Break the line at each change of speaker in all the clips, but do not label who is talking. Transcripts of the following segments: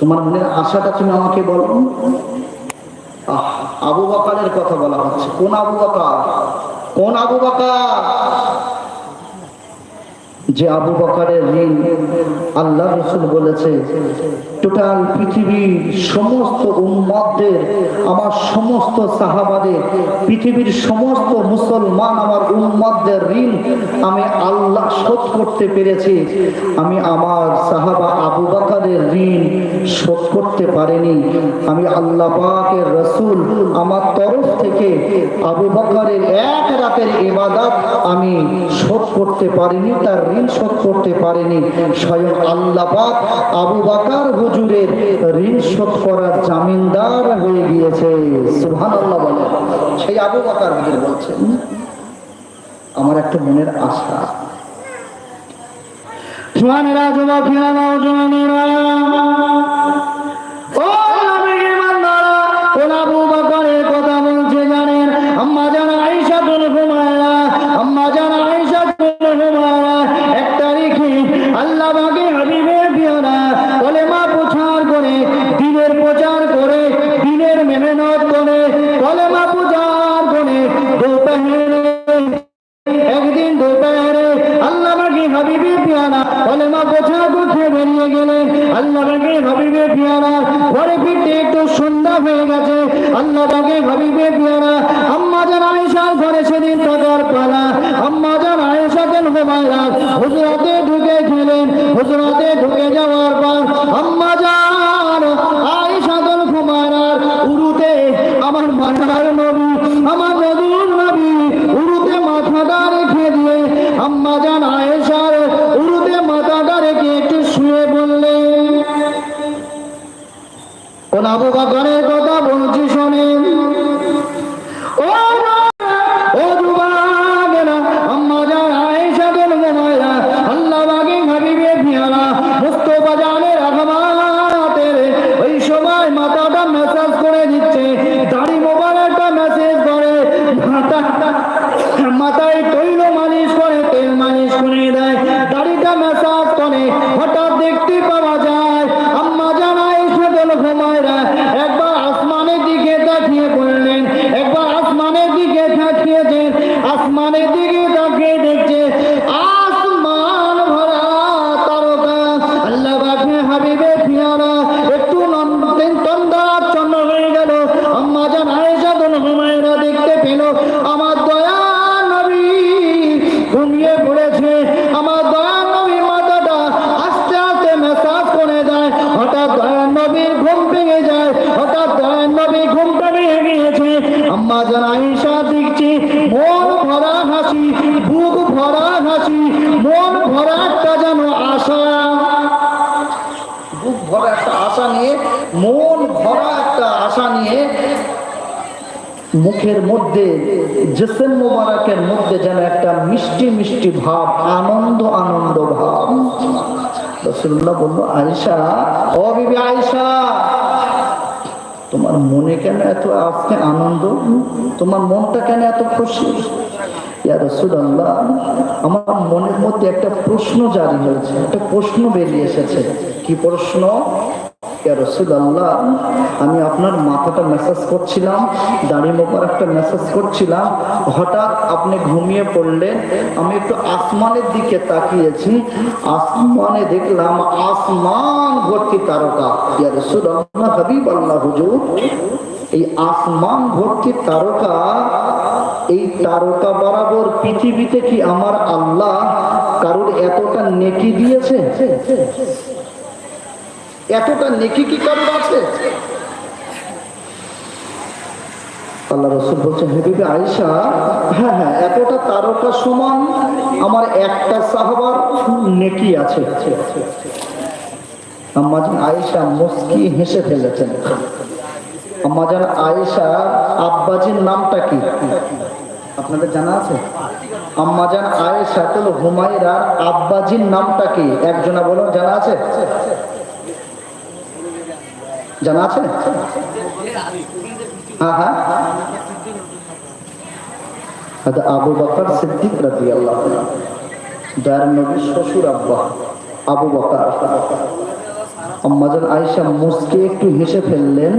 তোমার মনের আশাটা তুমি আমাকে বলো। আবু বাকারের কথা বলা হচ্ছে। কোন আবু বাকার? কোন আবু বাকার? যে আবু বকারের ঋণ আল্লাহ রসুল বলেছে, টোটাল পৃথিবীর সমস্ত উম্মতদের আমার সমস্ত সাহাবাদের, পৃথিবীর সমস্ত মুসলমান আমার উম্মতদের ঋণ আমি আল্লাহ শোধ করতে পেরেছি। আমি আমার সাহাবা আবু বকারের ঋণ শোধ করতে পারিনি। আমি আল্লাহ পাকের রসুল, আমার তরফ থেকে আবু বকারের এক রাতের ইবাদত আমি শোধ করতে পারিনি, তার ঋণ শোধ করতে পারিনি। স্বয়ং আল্লাপাক আবু বাকার হুজুরের ঋণ শোধ করার জামিনদার হয়ে গিয়েছে। সুবহানাল্লাহ বলে। সেই আবু বাকার হুজুর বলছেন, আমার একটা মনের আশা। জোয়ানেরা কথা বলছে জানেন? আম্মা জানা আয়েশা তুল হুমায়রা হুজরাতে ঢুকে গেলেন হুজরাতে ঢুকে যাওয়ার পেল আমার দয়া নবী ঘুমিয়ে পড়েছে আমার দয়া নবী মাথাটা আস্তে আস্তে মেসাজ করে যায় হঠাৎ দয়া নবীর ঘুম ভেঙে যায় হঠাৎ দয়া নবী ঘুমটা ভেঙে গিয়েছে আম্মা জান আয়েশা দেখছি মন ভরা হাসি বুক ভরা হাসি মন ভরা একটা যেন আশা বুক ভরা একটা আশা নিয়ে মন ভরা একটা আশা নিয়ে মুখের মধ্যে, জেসেম মোবারকের মধ্যে যেন একটা মিষ্টি মিষ্টি ভাব, আনন্দ আনন্দ ভাব। রসুল্লাহ বলল আয়সা ও বিবি আয়সা তোমার মনে কেন এত আজকে আনন্দ? তোমার মনটা কেন এত খুশি? আমার মনের মধ্যে একটা প্রশ্ন জারি হয়েছে, একটা প্রশ্ন বেরিয়ে এসেছে। কি প্রশ্ন? ইয়া রসুল্লাহ আমি আপনার মাথাটা মেসেজ করছিলাম, দাড়ি মোপার একটা মেসেজ করছিলাম। হঠাৎ আপনি ঘুমিয়ে পড়লেন, আমি একটু আসমানের দিকে তাকিয়েছি। আসমানে দেখলাম আসমান ভর্তি তারকা। ইয়া রসুল্লাহ হাবিব আল্লাহ হুজুর। এই আসমান ভর্তি তারকা, এই তারকা বরাবর পৃথিবীতে কি আমার আল্লাহ কারোর এতটা নেকি দিয়েছে? এতটা নেকি কি কারোর আছে? আল্লাহ রসুল বলছেন হেবিবে আয়েশা হ্যাঁ হ্যাঁ এতটা তারকা সমান আমার একটা সাহাবার নেকি আছে। আম্মাজান আয়েশা মুস্কি হেসে ফেলেছেন। আম্মাজান আয়েশা আব্বাজির নামটা কি? আপনাদের জানা আছে? আম্মাজান আয়েশা তুল হুমায়রার আব্বাজির নামটা কি? একজনা বলো জানা আছে? জানা আছে? আবু বকর সিদ্দিক রাজি আল্লাহ যার নবী শ্বশুর আব্বা, আবু বকর। আম্মাজান আয়েশা মুসকে একটু হেসে ফেললেন,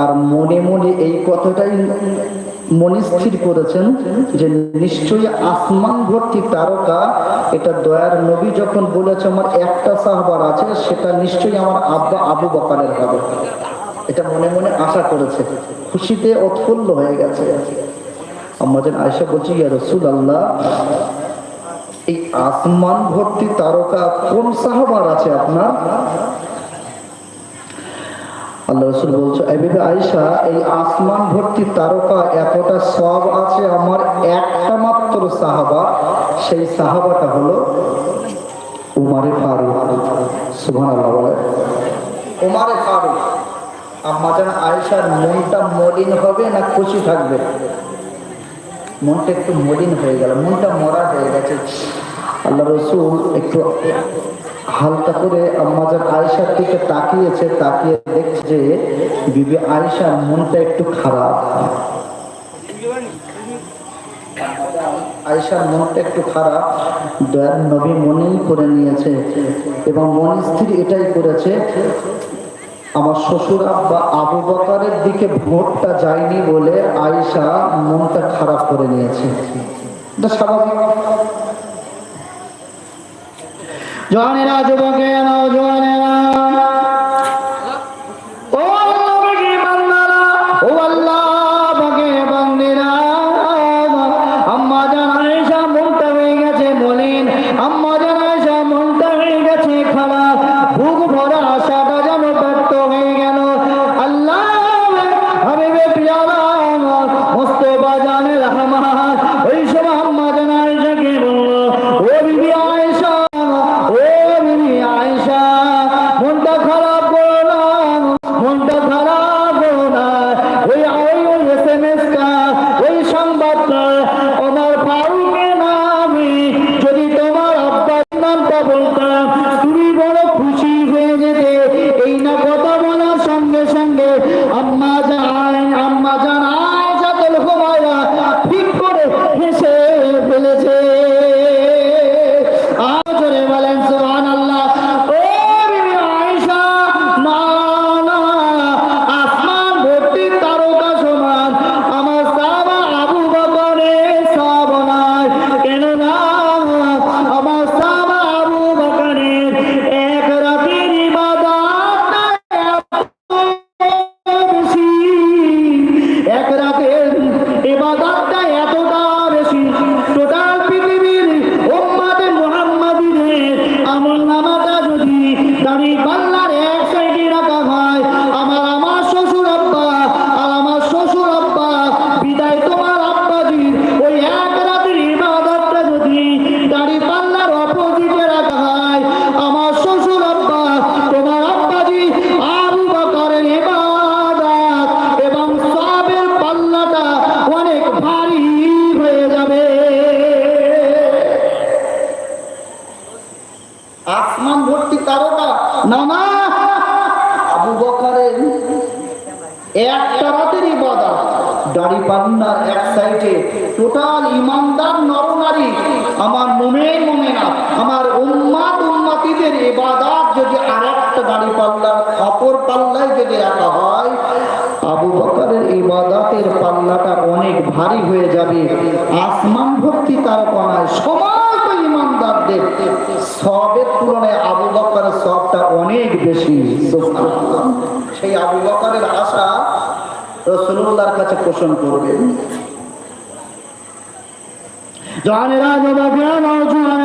আর মনে মনে এই কথাটাই মনে স্থির করেছেন যে নিশ্চয়ই আসমান ভর্তি তারকা, এটা দয়ার নবী যখন বলেছে, আমার একটা সাহবার আছে, সেটা নিশ্চয়ই আমার আব্বা আবু বকারের হবে। এটা মনে মনে আশা করেছে। খুশিতে উৎফুল্ল হয়ে গেছে। আমাদের আয়সা বলছি, ইয়া রসুল আল্লাহ এই আসমান ভর্তি তারকা কোন সাহাবার আছে আপনার? আল্লাহ রসুল বলছে এভাবে আয়সা এই আসমান ভর্তি তারকা এতটা সব আছে আমার একটা মাত্র সাহাবা, সেই সাহাবাটা হলো উমারে ফারুক। সুবহান আল্লাহ উমারে ফারুক আমাদের আয়েশার মনটা মলিন হবে না খুশি থাকবে? মনটা একটু মলিন হয়ে গেল, মনটা মরা হয়ে গেছে। আল্লাহ রসুল একটু হালকা করে আয়েশার দিকে তাকিয়েছে, তাকিয়ে দেখছে যে বিবি আয়েশার মনটা একটু খারাপ। মনটা একটু খারাপ। দয়ার নবী মনেই করে নিয়েছে এবং মন স্থির এটাই করেছে, আমার শ্বশুর আব্বা আবু বকারের দিকে ভোটটা যায়নি বলে আয়েশা মনটা খারাপ করে নিয়েছে। এটা স্বাভাবিক। জওয়ানেরা যুবকেরা জওয়ানেরা ভারী হয়ে যাবে। আসমান ভর্তি তার কমায় সমস্ত ইমানদারদের। সবের তুলনায় আবু বকরের সবটা অনেক বেশি। সেই আবু বকরের আশা রসুল্লাহর কাছে পোষণ করবে। জানেরা যুবকেরা নওজোয়ানেরা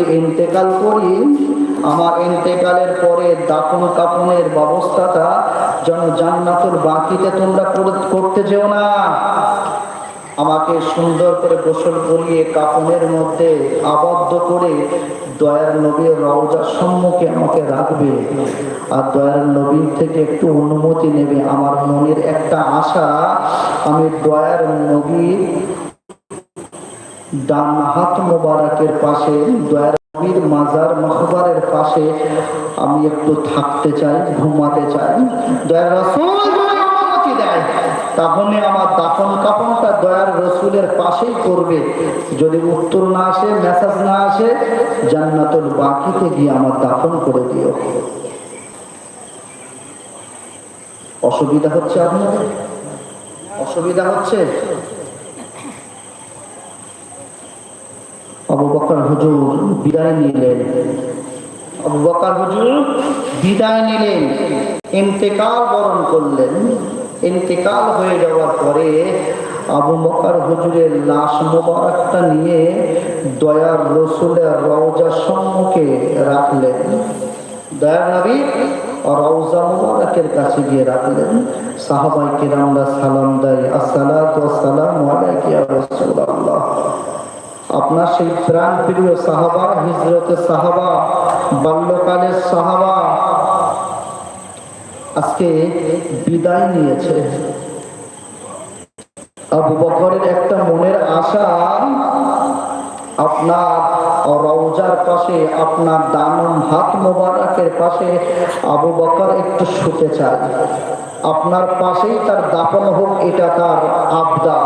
যদি ইন্তেকাল করি। আমার ইন্তেকালের পরে দাফন কাফনের ব্যবস্থাটা যেন জান্নাতুল বাকিতে তোমরা করতে যেও না। আমাকে সুন্দর করে গোসল করিয়ে কাপনের মধ্যে আবদ্ধ করে দয়ার নবীর রওজার সম্মুখে আমাকে রাখবে। আর দয়ার নবীর থেকে একটু অনুমতি নেবে আমার মনের একটা আশা। আমি দয়ার নবীর ডান হাত মোবারকের পাশে, দয়ার নবীর মাজার মহবারের পাশে আমি একটু থাকতে চাই, ঘুমাতে চাই। দয়ার রাসূল অনুমতি দেয়। তাহলে আমার দাফন কাফনটা দয়ার রসুলের পাশেই করবে। যদি উত্তর না আসে মেসেজ না আসে, জান্নাতুল বাকিতে গিয়ে আমার দাফন করে দিও। অসুবিধা হচ্ছে আপনার অসুবিধা হচ্ছে? আবু বকর হুজুর বিদায় নিলেন। আবু বকর হুজুর বিদায় নিলেন, ইন্তেকাল বরণ করলেন। ইন্তেকাল হয়ে যাওয়ার পরে আবু বকর হুজুরের লাশ মোবারকটা নিয়ে দয়ার রসুলের রওজার সম্মুখে রাখলেন। দয়ার নবী রওজা মুবারকের কাছে গিয়ে রাখলেন। সাহাবাই কিরামরা সালাম দেয়, আসসালাতু ওয়াসসালামু আলাইকা ইয়া রাসূলুল্লাহ। আপনার সেই প্রাণ প্রিয় সাহাবা, হিজরতের সাহাবা, বাল্যকালের সাহাবা, আজকে বিদায় নিয়েছে। আবু বকরের একটা মনের আশা, আপনার রওজার পাশে, আপনার দানম হাত মোবারকের পাশে আবু বকর একটু শুতে চায়। আপনার পাশেই তার দাপন হোক, এটা তার আবদার।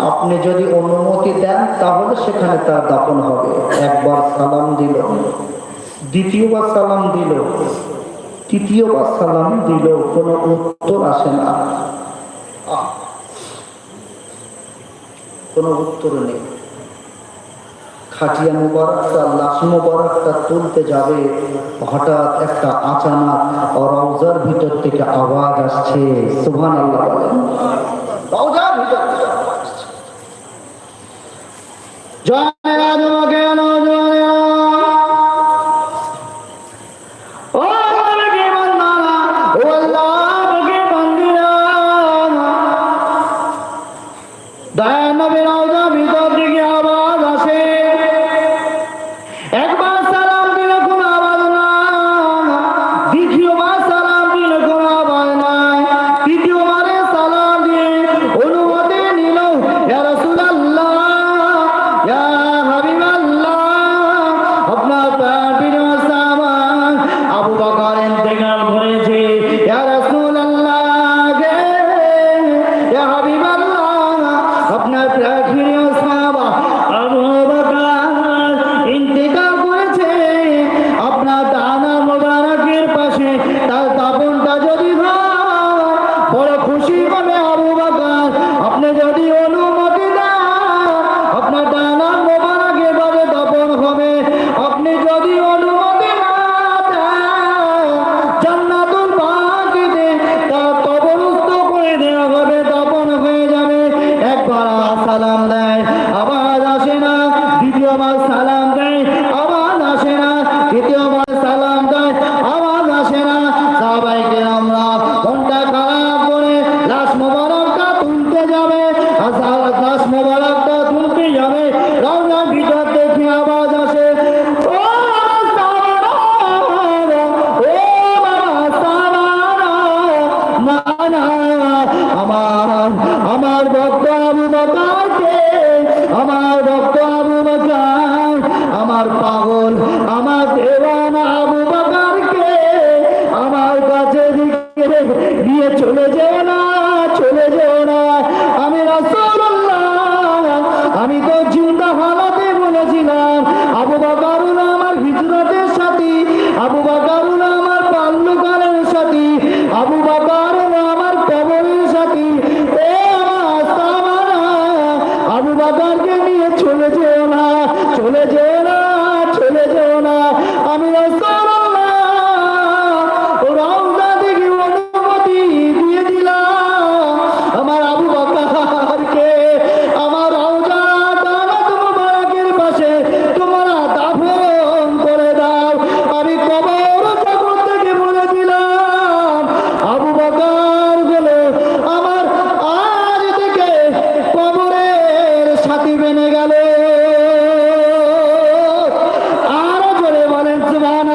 আপনি যদি অনুমতি দেন, তাহলে সেখানে তার দাপন হবে। একবার সালাম দিল। দ্বিতীয়বার সালাম দিল। তৃতীয়বার সালাম দিল। কোনো উত্তর আসে না। কোনো উত্তর নেই। খাটিয়া মুবারকটা লাশ মুবারকটা তুলতে যাবে। হঠাৎ একটা আচানক রওজার ভিতর থেকে আওয়াজ আসছে। সুবহান আল্লাহ বলেন। রওজার ভিতর থেকে আমার আমার ভক্ত আবু সরকারকে নিয়ে চলে যেও না চলে যেও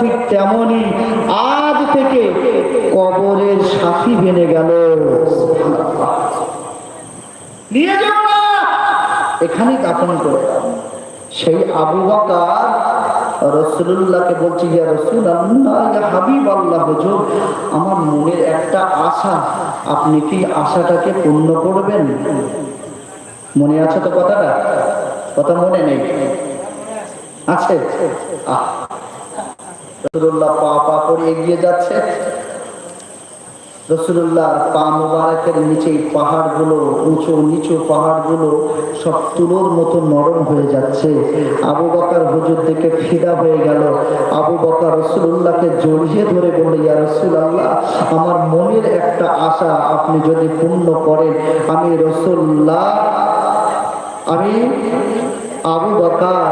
ঠিক তেমনই আজ থেকে কবরের সাথী ভেঙে গেল। নিয়ে যাও না। এখানেই করে। সেই আবু বকর রসুল্লাহকে বলছি যে রসুল আল্লাহ হাবিব আল্লাহ হুজুর, আমার মনের একটা আশা, আপনি কি আশাটাকে পূর্ণ করবেন? মনে আছে তো কথাটা? কথা মনে নেই? আছে? আহ। রসুল্লাহ পা পা করে এগিয়ে যাচ্ছে। পা মুবারকের নিচে পাহাড়গুলো, উঁচু নিচু পাহাড়গুলো সব তুলোর মতো নরম হয়ে যাচ্ছে। আবু বকার হুজুর ফিদা হয়ে গেল। আবু বকার রসুল্লাহকে জড়িয়ে ধরে বলল, ইয়া রসুল আল্লাহ আমার মনের একটা আশা আপনি যদি পূর্ণ করেন, আমি রসুল্লাহ আমি আবু বকার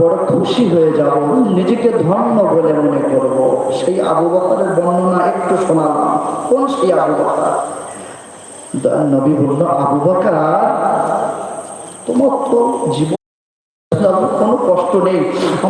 বড় খুশি হয়ে যাব, নিজেকে ধন্য বলে মনে করব। সেই আবু বকারের বর্ণনা একটু শোনালাম কোন সেই আবু বকার? নবী বলল, আবু বকার, তোমার তো জীবন কোনো কষ্ট নেই।